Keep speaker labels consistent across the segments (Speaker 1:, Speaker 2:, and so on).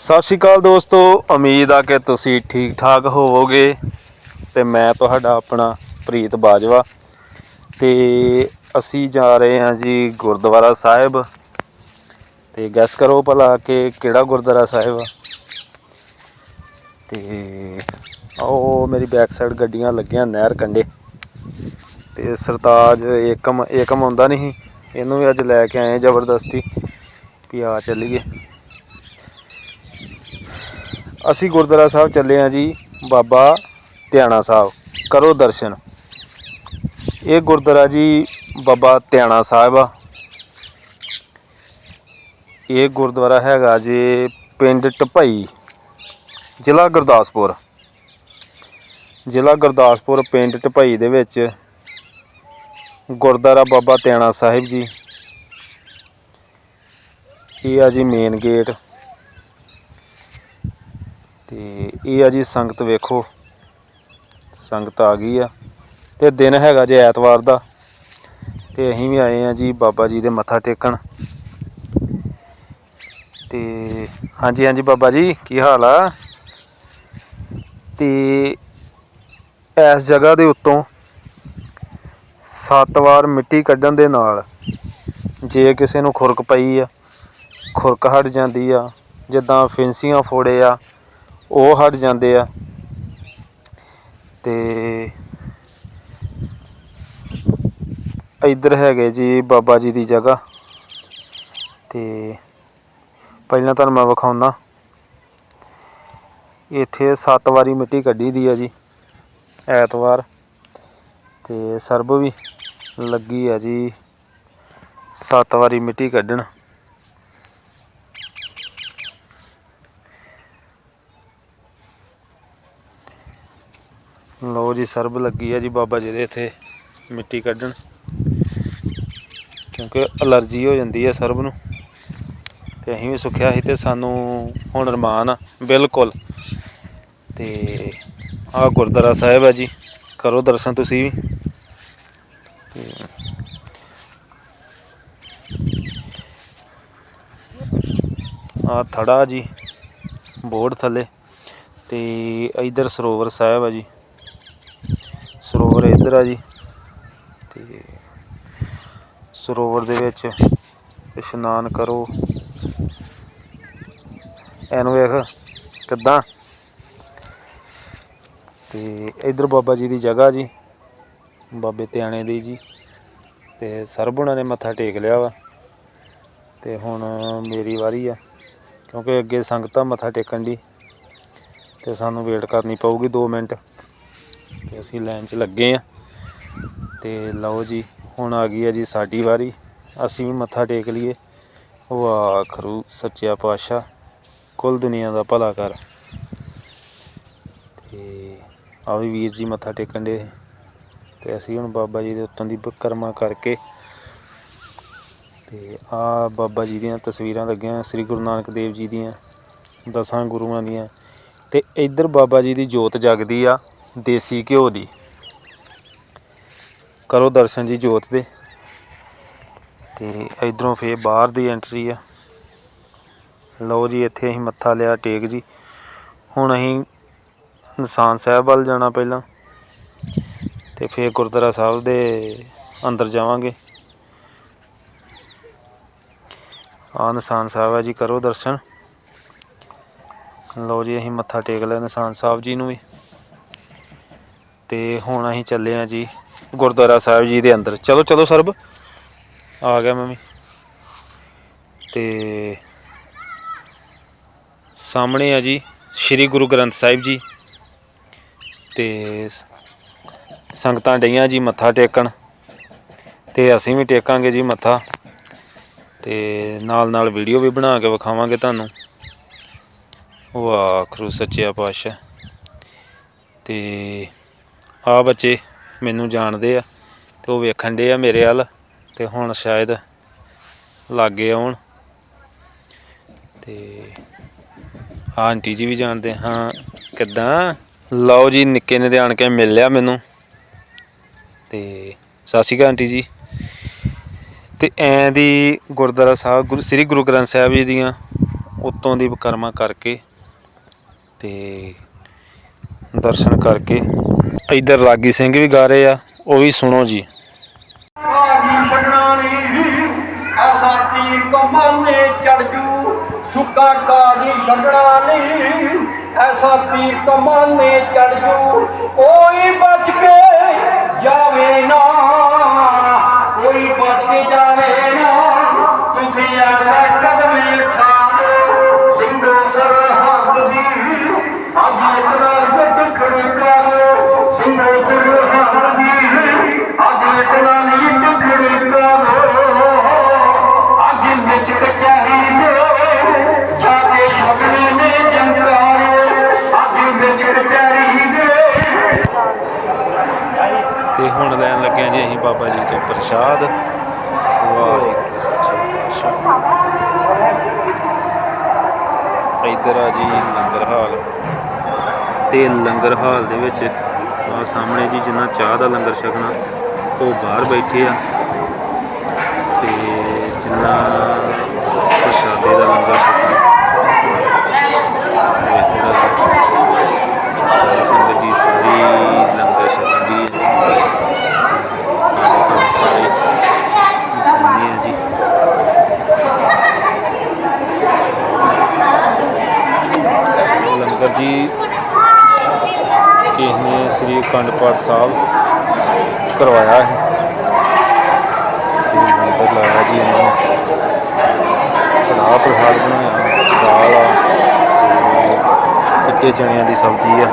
Speaker 1: ਸਤਿ ਸ਼੍ਰੀ ਅਕਾਲ ਦੋਸਤੋ, ਉਮੀਦ ਆ ਕਿ ਤੁਸੀਂ ਠੀਕ ਠਾਕ ਹੋਵੋਗੇ ਤੇ ਮੈਂ ਤੁਹਾਡਾ ਆਪਣਾ ਪ੍ਰੀਤ ਬਾਜਵਾ ਤੇ ਅਸੀਂ ਜਾ ਰਹੇ ਹਾਂ ਜੀ ਗੁਰਦੁਆਰਾ ਸਾਹਿਬ ਤੇ ਗੈਸ ਕਰੋ ਭਲਾ ਕਿ ਕਿਹੜਾ ਗੁਰਦੁਆਰਾ ਸਾਹਿਬ ਆ ਤੇ ਉਹ ਮੇਰੀ ਬੈਕ ਸਾਈਡ ਗੱਡੀਆਂ ਲੱਗੀਆਂ ਨਹਿਰ ਕੰਡੇ ਤੇ ਸਰਤਾਜ ਏਕਮ ਏਕਮ ਆਉਂਦਾ ਨਹੀਂ ਸੀ। ਇਹਨੂੰ ਵੀ ਅੱਜ ਲੈ ਕੇ ਆਏ ਜ਼ਬਰਦਸਤੀ ਵੀ ਆ ਚੱਲੀਏ ਅਸੀਂ ਗੁਰਦੁਆਰਾ ਸਾਹਿਬ ਚੱਲੇ ਆ ਜੀ ਬਾਬਾ ਧਿਆਣਾ ਸਾਹਿਬ, ਕਰੋ ਦਰਸ਼ਨ। ਇਹ ਗੁਰਦੁਆਰਾ ਜੀ ਬਾਬਾ ਧਿਆਣਾ ਸਾਹਿਬ ਆ। ਇਹ ਗੁਰਦੁਆਰਾ ਹੈਗਾ ਜੀ ਪਿੰਡ ਟਪਈ ਜ਼ਿਲ੍ਹਾ ਗੁਰਦਾਸਪੁਰ। ਜ਼ਿਲ੍ਹਾ ਗੁਰਦਾਸਪੁਰ ਪਿੰਡ ਟਪਈ ਦੇ ਵਿੱਚ ਗੁਰਦੁਆਰਾ ਬਾਬਾ ਧਿਆਣਾ ਸਾਹਿਬ ਜੀ। ਇਹ ਆ ਜੀ ਮੇਨ ਗੇਟ ਤੇ ਇਹ ਆ ਜੀ ਸੰਗਤ ਵੇਖੋ। ਸੰਗਤ ਆ ਗਈ ਆ। ਤੇ ਦਿਨ ਹੈਗਾ ਜੇ ਐਤਵਾਰ ਦਾ। ਤੇ ਅਸੀਂ ਵੀ ਆਏ ਆ ਜੀ ਬਾਬਾ ਜੀ ਦੇ ਮੱਥਾ ਟੇਕਣ। ਤੇ ਹਾਂਜੀ ਹਾਂਜੀ ਬਾਬਾ ਜੀ, ਕੀ ਹਾਲ ਆ? ਤੇ ਇਸ ਜਗ੍ਹਾ ਦੇ ਉੱਤੋਂ ਸੱਤ ਵਾਰ ਮਿੱਟੀ ਕੱਢਣ ਦੇ ਨਾਲ ਜੇ ਕਿਸੇ ਨੂੰ ਖੁਰਕ ਪਈ ਆ, ਖੁਰਕ ਹਟ ਜਾਂਦੀ ਆ, ਜਿੱਦਾਂ ਫਿੰਸੀਆਂ ਫੋੜੇ ਆ ਉਹ ਹਟ ਜਾਂਦੇ ਆ। ਤੇ ਇੱਧਰ ਹੈਗੇ ਜੀ ਬਾਬਾ ਜੀ ਦੀ ਜਗ੍ਹਾ। ਤੇ ਪਹਿਲਾਂ ਤੁਹਾਨੂੰ ਮੈਂ ਵਿਖਾਉਣਾ ਇੱਥੇ ਸੱਤ ਵਾਰੀ ਮਿੱਟੀ ਕੱਢੀ ਦੀ ਆ ਜੀ, ਐਤਵਾਰ। ਤੇ ਸਰਬ ਵੀ ਲੱਗੀ ਆ ਜੀ, ਸੱਤ ਵਾਰੀ ਮਿੱਟੀ ਕੱਢਣ। ਲਓ ਜੀ, ਸਰਬ ਲੱਗੀ ਆ ਜੀ ਬਾਬਾ ਜੀ ਦੇ ਇੱਥੇ ਮਿੱਟੀ ਕੱਢਣ। ਕਿਉਂਕਿ ਅਲਰਜੀ ਹੋ ਜਾਂਦੀ ਹੈ ਸਰਬ ਨੂੰ। ਤੇ ਅਸੀਂ ਵੀ ਸੁੱਖਿਆ ਸੀ ਤੇ ਸਾਨੂੰ ਹੁਣ ਰਮਾਨ ਆ, ਬਿਲਕੁਲ। ਤੇ ਆਹ ਗੁਰਦੁਆਰਾ ਸਾਹਿਬ ਹੈ ਜੀ, ਕਰੋ ਦਰਸ਼ਨ ਤੁਸੀਂ ਵੀ। ਆ ਥੜਾ ਜੀ, ਬੋਰਡ ਥੱਲੇ। ਤੇ ਇਧਰ ਸਰੋਵਰ ਸਾਹਿਬ ਆ ਜੀ। ਇੱਧਰ ਆ ਜੀ। ਤੇ ਸਰੋਵਰ ਦੇ ਵਿੱਚ ਇਸ਼ਨਾਨ ਕਰੋ। ਐਨੂੰ ਵੇਖ ਕਿੱਦਾਂ। ਤੇ ਇੱਧਰ ਬਾਬਾ ਜੀ ਦੀ ਜਗ੍ਹਾ ਜੀ, ਬਾਬੇ ਧਿਆਣੇ ਦੀ ਜੀ। ਤੇ ਸਰਬੁਣਾ ਨੇ ਮੱਥਾ ਟੇਕ ਲਿਆ ਵਾ। ਤੇ ਹੁਣ ਮੇਰੀ ਵਾਰੀ ਆ, ਕਿਉਂਕਿ ਅੱਗੇ ਸੰਗਤਾਂ ਮੱਥਾ ਟੇਕਣ ਦੀ। ਤੇ ਸਾਨੂੰ ਵੇਟ ਕਰਨੀ ਪਊਗੀ 2 ਮਿੰਟ। ਤੇ ਅਸੀਂ ਲਾਈਨ 'ਚ ਲੱਗੇ ਆ। ਤੇ ਲਓ ਜੀ, ਹੁਣ ਆ ਗਈ ਹੈ ਜੀ ਸਾਡੀ ਵਾਰੀ। ਅਸੀਂ ਵੀ ਮੱਥਾ ਟੇਕ ਲਈਏ। ਉਹ ਆਖਰੂ ਸੱਚਿਆ ਪਾਤਸ਼ਾਹ, ਕੁੱਲ ਦੁਨੀਆ ਦਾ ਭਲਾ ਕਰ। ਤੇ ਆ ਵੀ ਵੀਰ ਜੀ ਮੱਥਾ ਟੇਕਣ ਦੇ। ਤੇ ਅਸੀਂ ਹੁਣ ਬਾਬਾ ਜੀ ਦੇ ਉੱਤੋਂ ਦੀ ਬਕਰਮਾ ਕਰਕੇ ਤੇ ਆ ਬਾਬਾ ਜੀ ਦੀਆਂ ਤਸਵੀਰਾਂ ਲੱਗੀਆਂ ਸ੍ਰੀ ਗੁਰੂ ਨਾਨਕ ਦੇਵ ਜੀ ਦੀਆਂ, ਦਸਾਂ ਗੁਰੂਆਂ ਦੀਆਂ। ਤੇ ਇੱਧਰ ਬਾਬਾ ਜੀ ਦੀ ਜੋਤ ਜਗਦੀ ਆ। ਦੇਸੀ ਘਿਓ ਦੀ। ਕਰੋ ਦਰਸ਼ਨ ਜੀ ਜੋਤ ਦੇ। ਤੇ ਇਧਰੋਂ ਫੇਰ ਬਾਹਰ ਦੀ ਐਂਟਰੀ ਆ। ਲਓ ਜੀ, ਇੱਥੇ ਅਸੀਂ ਮੱਥਾ ਲਿਆ ਟੇਕ ਜੀ। ਹੁਣ ਅਸੀਂ ਨਿਸ਼ਾਨ ਸਾਹਿਬ ਵੱਲ ਜਾਣਾ ਪਹਿਲਾਂ। ਤੇ ਫੇਰ ਗੁਰਦੁਆਰਾ ਸਾਹਿਬ ਦੇ ਅੰਦਰ ਜਾਵਾਂਗੇ। ਆ ਨਿਸ਼ਾਨ ਸਾਹਿਬ ਹੈ ਜੀ, ਕਰੋ ਦਰਸ਼ਨ। ਲਓ ਜੀ, ਅਸੀਂ ਮੱਥਾ ਟੇਕ ਲਿਆ ਨਿਸ਼ਾਨ ਸਾਹਿਬ ਜੀ ਨੂੰ ਵੀ। ਤੇ ਹੁਣ ਅਸੀਂ ਚੱਲੇ ਆ ਜੀ ਗੁਰਦੁਆਰਾ ਸਾਹਿਬ ਜੀ ਦੇ ਅੰਦਰ। ਚਲੋ ਚਲੋ ਸਰਬ। ਆ ਗਿਆ ਮੰਮੀ। ਤੇ ਸਾਹਮਣੇ ਆ ਜੀ ਸ੍ਰੀ ਗੁਰੂ ਗ੍ਰੰਥ ਸਾਹਿਬ ਜੀ। ਤੇ ਸੰਗਤਾਂ ਡਈਆਂ ਜੀ ਮੱਥਾ ਟੇਕਣ। ਤੇ ਅਸੀਂ ਵੀ ਟੇਕਾਂਗੇ ਜੀ ਮੱਥਾ। ਤੇ ਨਾਲ ਨਾਲ ਵੀਡੀਓ ਵੀ ਬਣਾ ਕੇ ਵਿਖਾਵਾਂਗੇ ਤੁਹਾਨੂੰ। ਵਾਖਰੂ ਸੱਚਿਆ ਪਾਤਸ਼ਾਹ। ਤੇ ਆ ਬੱਚੇ ਮੈਨੂੰ ਜਾਣਦੇ ਆ ਤੇ ਉਹ ਵੇਖਣ ਦੇ ਆ ਮੇਰੇ ਵੱਲ ਤੇ ਹੁਣ ਸ਼ਾਇਦ ਲਾਗੇ ਆਉਣ। ਤੇ ਆ ਆਂਟੀ ਜੀ ਵੀ ਜਾਣਦੇ ਹਾਂ, ਕਿੱਦਾਂ? ਲਓ ਜੀ, ਨਿੱਕੇ ਨੇ ਤੇ ਆਣ ਕੇ ਮਿਲ ਲਿਆ ਮੈਨੂੰ। ਤੇ ਸਤਿ ਸ਼੍ਰੀ ਅਕਾਲ ਆਂਟੀ ਜੀ। ਤੇ ਐਂ ਦੀ ਗੁਰਦੁਆਰਾ ਸਾਹਿਬ, ਗੁਰੂ, ਸ੍ਰੀ ਗੁਰੂ ਗ੍ਰੰਥ ਸਾਹਿਬ ਜੀ ਦੀਆਂ ਉਤੋਂ ਦੀ ਵਿਕਰਮਾ ਕਰਕੇ ਤੇ ਦਰਸ਼ਨ ਕਰਕੇ ਇੱਧਰ ਰਾਗੀ ਸਿੰਘ ਵੀ ਗਾ ਰਹੇ ਆ, ਉਹ ਵੀ ਸੁਣੋ ਜੀ।
Speaker 2: ਆਜੀ ਛੱਡਣਾ ਨਹੀਂ ਐਸਾ ਕਮਾਨੇ ਚੜ ਜੂ, ਸੁੱਕਾ ਕਾਜੀ ਛੱਡਣਾ ਨਹੀਂ। ਐਸਾ ਤੀਰ ਕਮਾਨੇ ਚੜ ਜੂ, ਕੋਈ ਬਚ ਕੇ ਜਾਵੇ ਨਾ।
Speaker 1: ਬਾਬਾ ਜੀ ਤੋਂ ਪ੍ਰਸ਼ਾਦ। ਵਾਹਿਗੁਰੂ ਸੱਚੇ ਪਾਤਸ਼ਾਹ ਇੱਧਰ ਆ ਜੀ ਲੰਗਰ ਹਾਲ। ਤੇ ਲੰਗਰ ਹਾਲ ਦੇ ਵਿੱਚ ਆ ਸਾਹਮਣੇ ਜੀ ਜਿੰਨਾ ਚਾਹ ਦਾ ਲੰਗਰ ਛਕਣਾ, ਉਹ ਬਾਹਰ ਬੈਠੇ ਆ ਤੇ ਜਿੰਨਾ ਪ੍ਰਸ਼ਾਦੇ ਦਾ ਲੰਗਰ ਛਕਣਾ ਉਹ ਇੱਧਰ ਆ ਜੀ। ਸਾਰੀ ਸੰਗਤ ਜੀ ਸਾਰੀ ਲੰਗਰ ਛਕਦੀ ਹੈ ਸਾਰੇ ਖਾਂਦੇ ਆ ਜੀ ਲੰਗਰ ਜੀ ਕਿਸ ਨੇ ਸ੍ਰੀ ਅਖੰਡ ਪਾਠ ਸਾਹਿਬ ਕਰਵਾਇਆ ਹੈ। ਤੇ ਲੰਗਰ ਲਾਇਆ ਜੀ ਇਹਨਾਂ ਨੇ। ਕੜਾਹ ਪ੍ਰਸਾਦ ਬਣਾਇਆ, ਦਾਲ ਆ, ਤੇ ਚਣਿਆਂ ਦੀ ਸਬਜ਼ੀ ਆ।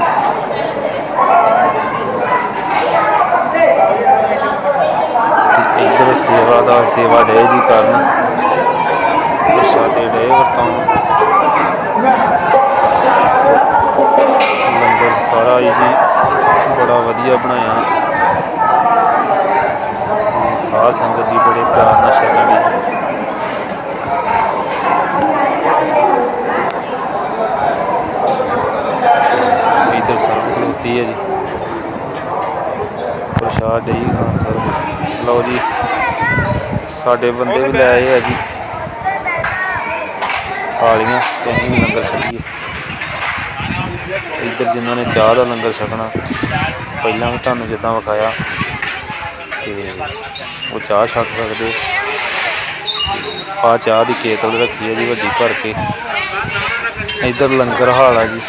Speaker 1: ਤੇ ਇੱਧਰ ਸੇਵਾ ਦਾ ਸੇਵਾ ਡੇ ਜੀ ਕਰਨ। ਪ੍ਰਸ਼ਾਦੇ ਡੇ ਵਰਤਾਉਣ ਸਾਰਾ ਹੀ ਜੀ ਬੜਾ ਵਧੀਆ ਬਣਾਇਆ। ਤੇ ਸਾਧ ਸੰਗਤ ਜੀ ਬੜੇ ਪਿਆਰ ਨਾਲ ਛਕਣ ਦੀ ਇੱਧਰ ਸਰਬ ਖਲੋਤੀ ਹੈ ਜੀ। ਪ੍ਰਸ਼ਾਦ ਦੇਈ ਖਾਨ ਸਰ ਲਓ ਜੀ, ਸਾਡੇ ਬੰਦੇ ਵੀ ਲੈ ਆਏ ਆ ਜੀ। ਥਾਲੀਆਂ ਤੇ ਅਸੀਂ ਵੀ ਲੰਗਰ ਛਕੀਏ ਇੱਧਰ ਜਿਨ੍ਹਾਂ ਨੇ ਚਾਹ ਦਾ ਲੰਗਰ ਛਕਣਾ, ਪਹਿਲਾਂ ਵੀ ਤੁਹਾਨੂੰ ਜਿੱਦਾਂ ਵਿਖਾਇਆ ਤੇ ਉਹ ਚਾਹ ਛਕ ਸਕਦੇ। ਆ ਚਾਹ ਦੀ ਕੇਤਲ ਰੱਖੀ ਹੈ ਜੀ ਵੱਡੀ ਭਰ ਕੇ। ਇੱਧਰ ਲੰਗਰ ਹਾਲ ਆ ਜੀ।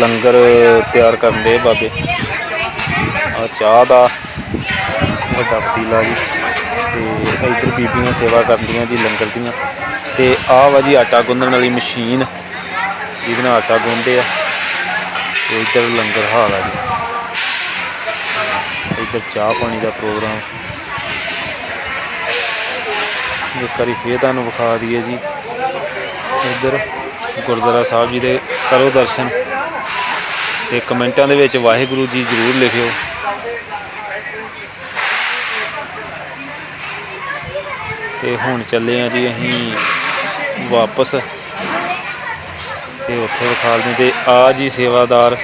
Speaker 1: ਲੰਗਰ ਤਿਆਰ ਕਰਨ ਦੇ ਬਾਬੇ। ਆ ਚਾਹ ਦਾ ਵੱਡਾ ਪਤੀਲਾ ਜੀ। ਤੇ ਇੱਧਰ ਬੀਬੀਆਂ ਸੇਵਾ ਕਰਦੀਆਂ ਜੀ ਲੰਗਰ ਦੀਆਂ। ਤੇ ਆਹ ਵਾ ਜੀ ਆਟਾ ਗੁੰਨਣ ਵਾਲੀ ਮਸ਼ੀਨ। ਜਿਹਦੇ ਨਾਲ ਆਟਾ ਗੁੰਨਦੇ ਆ। ਤੇ ਇੱਧਰ ਲੰਗਰ ਹਾਲ ਆ ਜੀ। ਇੱਧਰ ਚਾਹ ਪਾਣੀ ਦਾ ਪ੍ਰੋਗਰਾਮ। ਇੱਕ ਵਾਰੀ ਫੇਰ ਤੁਹਾਨੂੰ ਵਿਖਾ ਦਈਏ ਜੀ। ਇੱਧਰ ਗੁਰਦੁਆਰਾ ਸਾਹਿਬ ਜੀ ਦੇ ਕਰੋ ਦਰਸ਼ਨ। ਤੇ ਕਮੈਂਟਾਂ ਦੇ ਵਿੱਚ ਵਾਹਿਗੁਰੂ ਜੀ ਜ਼ਰੂਰ ਲਿਖਿਓ। ਤੇ ਹੁਣ ਚੱਲੇ ਆ ਜੀ ਅਸੀਂ ਵਾਪਸ। ਤੇ ਉੱਥੇ ਵਿਖਾ ਲਦੇ ਤੇ ਆ ਜੀ ਸੇਵਾਦਾਰ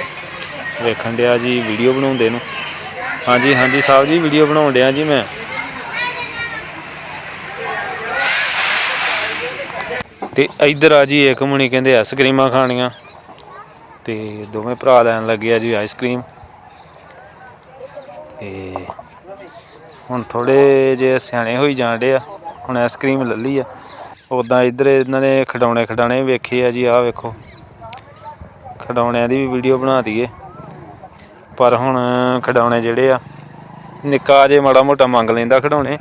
Speaker 1: ਵੇਖਣ ਡਿਆ ਜੀ ਵੀਡੀਓ ਬਣਾਉਂਦੇ ਨੂੰ। ਹਾਂਜੀ ਹਾਂਜੀ ਸਾਹਿਬ ਜੀ, ਵੀਡੀਓ ਬਣਾਉਣ ਡਿਆ ਜੀ ਮੈਂ। ਤੇ ਇੱਧਰ ਆ ਜੀ ਇੱਕ ਮੁੰਨੀ ਕਹਿੰਦੇ ਆਈਸਕ੍ਰੀਮਾਂ ਖਾਣੀਆਂ। ਤੇ ਦੋਵੇਂ ਭਰਾ ਲੈਣ ਲੱਗੇ ਆ ਜੀ ਆਈਸਕ੍ਰੀਮ ਤੇ ਹੁਣ ਥੋੜੇ ਜੇ ਸਿਆਣੇ ਹੋਈ ਜਾਣ ਡੇ ਆ। ਹੁਣ ਆਈਸਕ੍ਰੀਮ ਲੈ ਲਈ ਆ। ਉਦਾਂ ਇੱਧਰ ਇਹਨਾਂ ਨੇ ਖਡਾਉਣੇ ਖਡਾਣੇ ਵੇਖੇ ਆ ਜੀ, ਆਹ ਵੇਖੋ। ਖਡਾਉਣਿਆਂ ਦੀ ਵੀ ਵੀਡੀਓ ਬਣਾ ਦਈਏ। ਪਰ ਹੁਣ ਖਡਾਉਣੇ ਜਿਹੜੇ ਆ, ਨਿੱਕਾ ਜੇ ਮਾੜਾ ਮੋਟਾ ਮੰਗ ਲੈਂਦਾ ਖਡਾਉਣੇ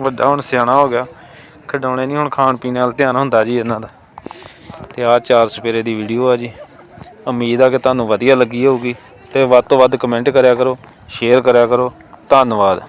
Speaker 1: ਵੱਡਾ ਹੁਣ ਸਿਆਣਾ ਹੋ ਗਿਆ। ਖਡਾਉਣੇ ਨਹੀਂ ਹੁਣ ਖਾਣ ਪੀਣ ਵੱਲ ਧਿਆਨ ਹੁੰਦਾ ਜੀ ਇਹਨਾਂ ਦਾ। ਤੇ ਆਹ ਚਾਰ ਸਪੇਰੇ ਦੀ ਵੀਡੀਓ ਆ ਜੀ। ਉਮੀਦ ਆ ਕਿ ਤੁਹਾਨੂੰ ਵਧੀਆ ਲੱਗੀ ਹੋਊਗੀ। ਤੇ ਵੱਧ ਤੋਂ ਵੱਧ ਕਮੈਂਟ ਕਰਿਆ ਕਰੋ, ਸ਼ੇਅਰ ਕਰਿਆ ਕਰੋ। ਧੰਨਵਾਦ।